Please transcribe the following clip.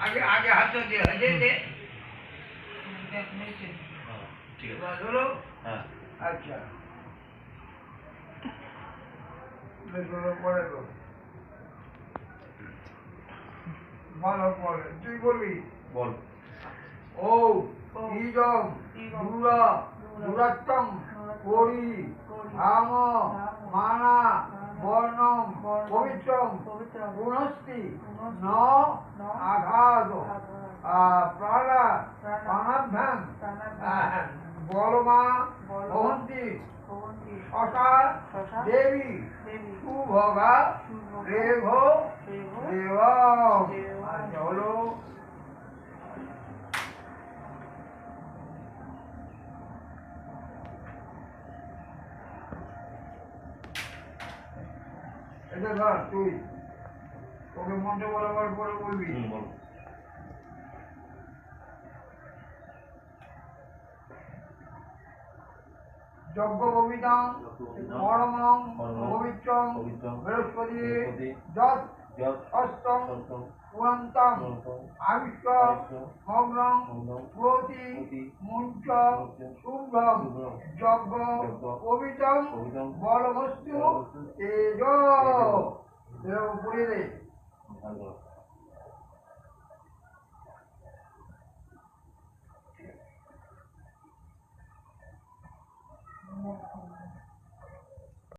আগে আগে হাত দিয়ে হয়ে দে হ্যাঁ, ঠিক আছে এবার হ্যাঁ। আচ্ছা। ভালো পরে ভালো পরে তুই বলবি? বল। ও ইদম দুরা দুরাত্তম করি ধাম। মানা পুনস্তি ন, আঘাত প্রাণা বলমা বহন্তি শশা দেবী সুভগা রেঘ দেব আচ্ছা এটা ধর, তুই। তোকে মন্ত্র বলাবার পরে বলবি। বল। যজ্ঞ পবিতাং পরমং পবিত্রং বৃহস্পতি যৎ অষ্টম পুরন্তম মগ্নং প্রতি মুঞ্চ শুভ্রম যজ্ঞ পবিত্রং বলবস্তু তেজ। এরকম ano,